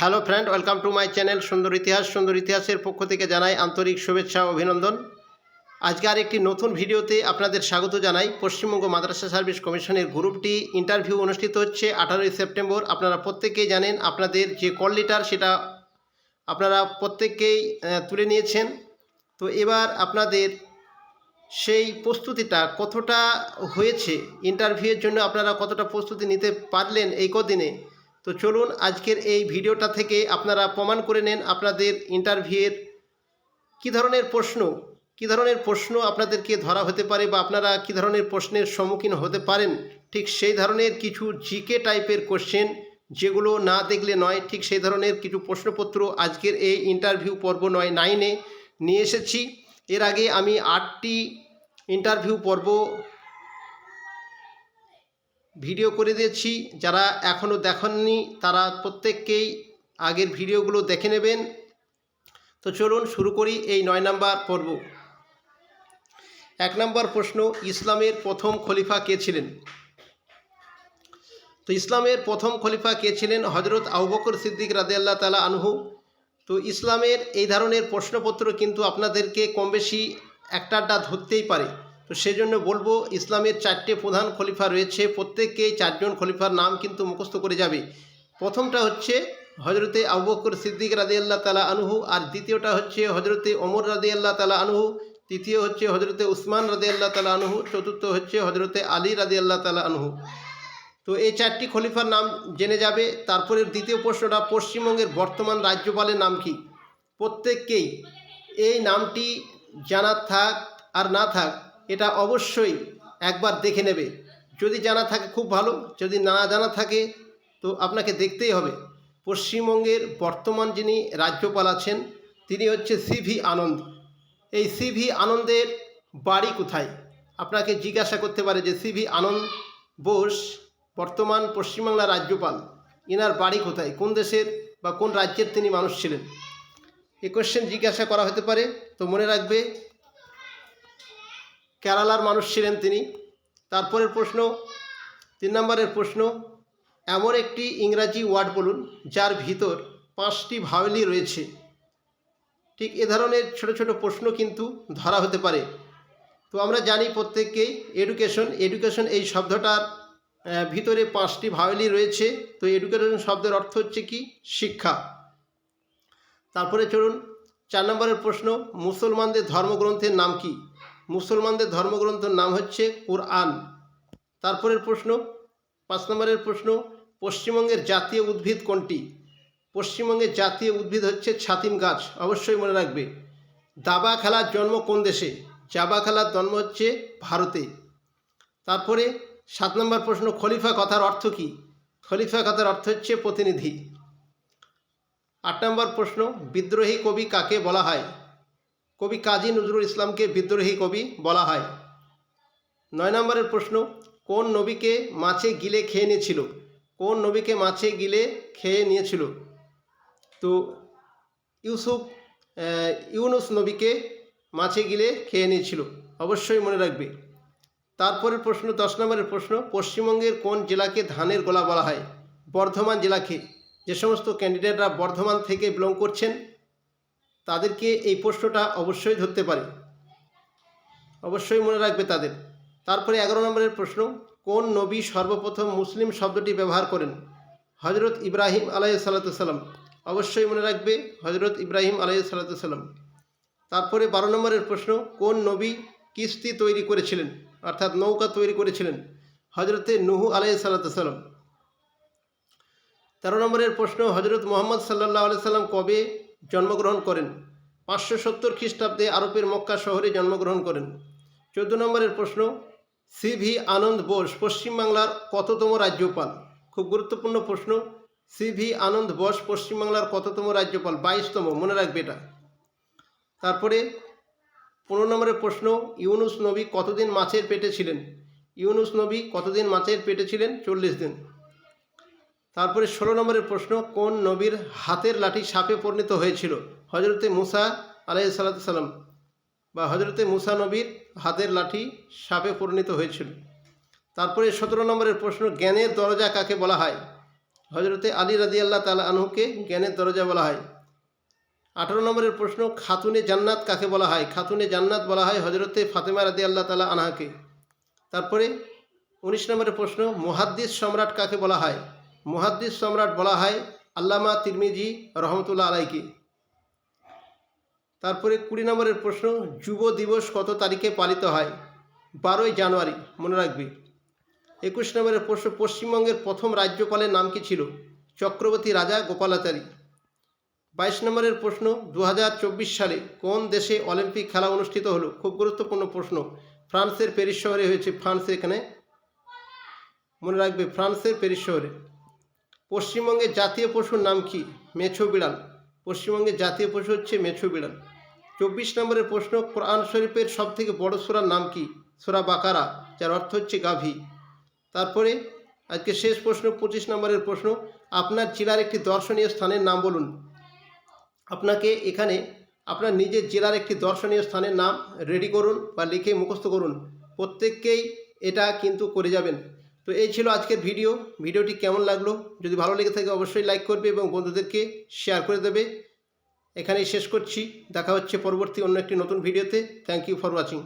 Hello friend, welcome to my channel সুন্দর ইতিহাস। সুন্দর ইতিহাসের পক্ষ থেকে জানাই আন্তরিক শুভেচ্ছা ও অভিনন্দন। আজকে আর একটি নতুন ভিডিওতে আপনাদের স্বাগত জানাই। পশ্চিমবঙ্গ মাদ্রাসা সার্ভিস কমিশনের গ্রুপটি ইন্টারভিউ অনুষ্ঠিত হচ্ছে আঠারোই সেপ্টেম্বর। আপনারা প্রত্যেকেই জানেন আপনাদের যে কল লিটার সেটা আপনারা প্রত্যেককেই তুলে নিয়েছেন। তো এবার আপনাদের সেই প্রস্তুতিটা কতটা হয়েছে? ইন্টারভিউয়ের জন্য আপনারা কতটা প্রস্তুতি নিতে পারলেন এই কদিনে? তো চলুন আজকের এই ভিডিওটা থেকে আপনারা প্রমাণ করে নেন আপনাদের ইন্টারভিউয়ের কী ধরনের প্রশ্ন, কী ধরনের প্রশ্ন আপনাদেরকে ধরা হতে পারে বা আপনারা কী ধরনের প্রশ্নের সম্মুখীন হতে পারেন, ঠিক সেই ধরনের কিছু জিকে টাইপের কোশ্চেন যেগুলো না দেখলে নয়, ঠিক সেই ধরনের কিছু প্রশ্নপত্র আজকের এই ইন্টারভিউ পর্ব নয় নাইনে নিয়ে এসেছি। এর আগে আমি আটটি ইন্টারভিউ পর্ব ভিডিও করে দিয়েছি। যারা এখনও দেখেননি, তারা প্রত্যেককেই আগের ভিডিওগুলো দেখে নেবেন। তো চলুন শুরু করি এই নয় নাম্বার পর্ব। এক নম্বর প্রশ্ন, ইসলামের প্রথম খলিফা কে ছিলেন? তো ইসলামের প্রথম খলিফা কে ছিলেন? হজরত আউবকর সিদ্দিক রাদে আল্লাহ তালা আনহু। তো ইসলামের এই ধরনের প্রশ্নপত্র কিন্তু আপনাদেরকে কম বেশি একটা আড্ডা ধরতেই পারে। তো সেজন্য বলব ইসলামের চারটে প্রধান খলিফা রয়েছে প্রত্যেককেই চারজন খলিফার নাম কিন্তু মুখস্থ করে যাবে। প্রথমটা হচ্ছে হজরতে আবুবকর সিদ্দিক রাদি আল্লাহ তালা আনহু, আর দ্বিতীয়টা হচ্ছে হজরতে ওমর রাদি আল্লাহ তালা আনহু, তৃতীয় হচ্ছে হজরতে উসমান রাদি আল্লাহ তালা আনহু, চতুর্থ হচ্ছে হজরতে আলী রাদি আল্লাহ তালা আনহু। তো এই চারটি খলিফার নাম জেনে যাবে। তারপরে দ্বিতীয় প্রশ্নটা, পশ্চিমবঙ্গের বর্তমান রাজ্যপালের নাম কি? প্রত্যেককেই এই নামটি জানা থাক আর না থাক এটা অবশ্যই একবার দেখে নেবে। যদি জানা থাকে খুব ভালো, যদি না জানা থাকে, তো আপনাকে দেখতেই হবে। পশ্চিমবঙ্গের বর্তমান যিনি রাজ্যপাল আছেন, তিনি হচ্ছে সিভি আনন্দ। এই সিভি আনন্দের বাড়ি কোথায়? আপনাকে জিজ্ঞাসা করতে পারে যে সিভি আনন্দ বোস, বর্তমান পশ্চিমবাংলার রাজ্যপাল, ইনার বাড়ি কোথায়? কোন দেশের বা কোন রাজ্যের তিনি মানুষ ছিলেন? এই কোশ্চেন জিজ্ঞাসা করা হতে পারে, তো মনে রাখবে কেরালার মানুষ ছিলেন তিনি। তারপরের প্রশ্ন, তিন নম্বরের প্রশ্ন, এমন একটি ইংরাজি ওয়ার্ড বলুন যার ভিতর পাঁচটি ভাওয়েলি রয়েছে। ঠিক এ ধরনের ছোট ছোট প্রশ্ন কিন্তু ধরা হতে পারে। তো আমরা জানি প্রত্যেককেই এডুকেশন এডুকেশন এই শব্দটার ভিতরে পাঁচটি ভাওয়েলি রয়েছে। তো এডুকেশন শব্দের অর্থ হচ্ছে কি? শিক্ষা। তারপরে চলুন, চার নম্বরের প্রশ্ন, মুসলমানদের ধর্মগ্রন্থের নাম কি? মুসলমানদের ধর্মগ্রন্থের নাম হচ্ছে কোরআন। তারপরের প্রশ্ন, পাঁচ নম্বরের প্রশ্ন, পশ্চিমবঙ্গের জাতীয় উদ্ভিদ কোনটি? পশ্চিমবঙ্গের জাতীয় উদ্ভিদ হচ্ছে ছাতিম গাছ, অবশ্যই মনে রাখবে। দাবা খেলার জন্ম কোন দেশে? জাবা খেলার জন্ম হচ্ছে ভারতে। তারপরে সাত নম্বর প্রশ্ন, খলিফা কথার অর্থ কী? খলিফা কথার অর্থ হচ্ছে প্রতিনিধি। আট নম্বর প্রশ্ন, বিদ্রোহী কবি কাকে বলা হয়? কবি কাজী নজরুল ইসলামকে বিদ্রোহী কবি বলা হয়। নয় নম্বরের প্রশ্ন, কোন নবীকে মাছে গিলে খেয়ে নিয়েছিল? কোন নবীকে মাছে গিলে খেয়ে নিয়েছিল? তো ইউসুফ ইউনুস নবীকে মাছে গিলে খেয়ে নিয়েছিল, অবশ্যই মনে রাখবে। তারপরের প্রশ্ন, দশ নম্বরের প্রশ্ন, পশ্চিমবঙ্গের কোন জেলাকে ধানের গোলা বলা হয়? বর্ধমান জেলাকে। যে সমস্ত ক্যান্ডিডেটরা বর্ধমান থেকে বিলং করছেন তাদেরকে এই প্রশ্নটা অবশ্যই ধরতে পারে। অবশ্যই মনে রাখবে তাদের। তারপরে এগারো নম্বরের প্রশ্ন, কোন নবী সর্বপ্রথম মুসলিম শব্দটি ব্যবহার করেন? হজরত ইব্রাহিম আলাই সাল্লাম অবশ্যই মনে রাখবে হজরত ইব্রাহিম আলাই সাল্লাম তারপরে বারো নম্বরের প্রশ্ন, কোন নবী কিস্তি তৈরি করেছিলেন? অর্থাৎ নৌকা তৈরি করেছিলেন হজরতে নুহু আলাই সাল্লাম তেরো নম্বরের প্রশ্ন হজরত মোহাম্মদ সাল্লাহ আলি সাল্লাম কবে জন্মগ্রহণ করেন। পাঁচশো সত্তর খ্রিস্টাব্দে আরবের মক্কা শহরে জন্মগ্রহণ করেন। চোদ্দ নম্বরের প্রশ্ন, সি ভি আনন্দ বোস পশ্চিমবাংলার কততম রাজ্যপাল? খুব গুরুত্বপূর্ণ প্রশ্ন, সি ভি আনন্দ বোস পশ্চিমবাংলার কততম রাজ্যপাল? বাইশতম, মনে রাখবে এটা। তারপরে পনেরো নম্বরের প্রশ্ন, ইউনুস নবী কতদিন মাছের পেটে ছিলেন? ইউনুস নবী কতদিন মাছের পেটে ছিলেন? চল্লিশ দিন। তারপরে ষোলো নম্বরের প্রশ্ন, কোন নবীর হাতের লাঠি সাপে পরিণত হয়েছিল? হজরতে মুসা আলাই সাল্লাম বা হজরতে মুসা নবীর হাতের লাঠি সাপে পরিণত হয়েছিল। তারপরে সতেরো নম্বরের প্রশ্ন, জ্ঞানের দরজা কাকে বলা হয়? হজরতে আলী রাজি আল্লাহ তালা আনহুকে জ্ঞানের দরজা বলা হয়। আঠারো নম্বরের প্রশ্ন, খাতুনে জান্নাত কাকে বলা হয়? খাতুনে জান্নাত বলা হয় হজরতে ফাতেমা রাদি আল্লাহ তালা আনহাকে। তারপরে উনিশ নম্বরের প্রশ্ন, মুহাদ্দিস সম্রাট কাকে বলা হয়? মুহাদ্দিস সম্রাট বলা হয় আল্লামা তিরমিজি রহমতুল্লাহ আলাইকে। তারপরে কুড়ি নম্বরের প্রশ্ন, যুব দিবস কত তারিখে পালিত হয়? বারোই জানুয়ারি, মনে রাখবে। একুশ নম্বরের প্রশ্ন, পশ্চিমবঙ্গের প্রথম রাজ্যপালের নাম কি ছিল? চক্রবর্তী রাজা গোপালাচারী। বাইশ নম্বরের প্রশ্ন দু হাজার চব্বিশ সালে কোন দেশে অলিম্পিক খেলা অনুষ্ঠিত হলো? খুব গুরুত্বপূর্ণ প্রশ্ন। ফ্রান্সের প্যারিস শহরে হয়েছে ফ্রান্স এখানে। মনে রাখবে, ফ্রান্সের প্যারিস শহরে। পশ্চিমবঙ্গের জাতীয় পশুর নাম কি? মেছো বিড়াল। পশ্চিমবঙ্গের জাতীয় পশু হচ্ছে মেছো বিড়াল। চব্বিশ নম্বরের প্রশ্ন, কোরআন শরীফের সবথেকে বড় সূরার নাম কি? সূরা বাকারা, যার অর্থ হচ্ছে গাভী। তারপরে আজকে শেষ প্রশ্ন, পঁচিশ নম্বরের প্রশ্ন, আপনার জেলার একটি দর্শনীয় স্থানের নাম বলুন। আপনাকে এখানে আপনার নিজের জেলার একটি দর্শনীয় স্থানের নাম রেডি করুন বা লিখে মুখস্থ করুন। প্রত্যেককেই এটা কিন্তু করে যাবেন। তো এই ছিল আজকের ভিডিও। ভিডিওটি কেমন লাগল? যদি ভালো লেগে থাকে অবশ্যই লাইক করবে এবং বন্ধুদেরকে শেয়ার করে দেবে। এখানেই শেষ করছি। দেখা হচ্ছে পরবর্তী অন্য একটি নতুন ভিডিওতে। Thank you for watching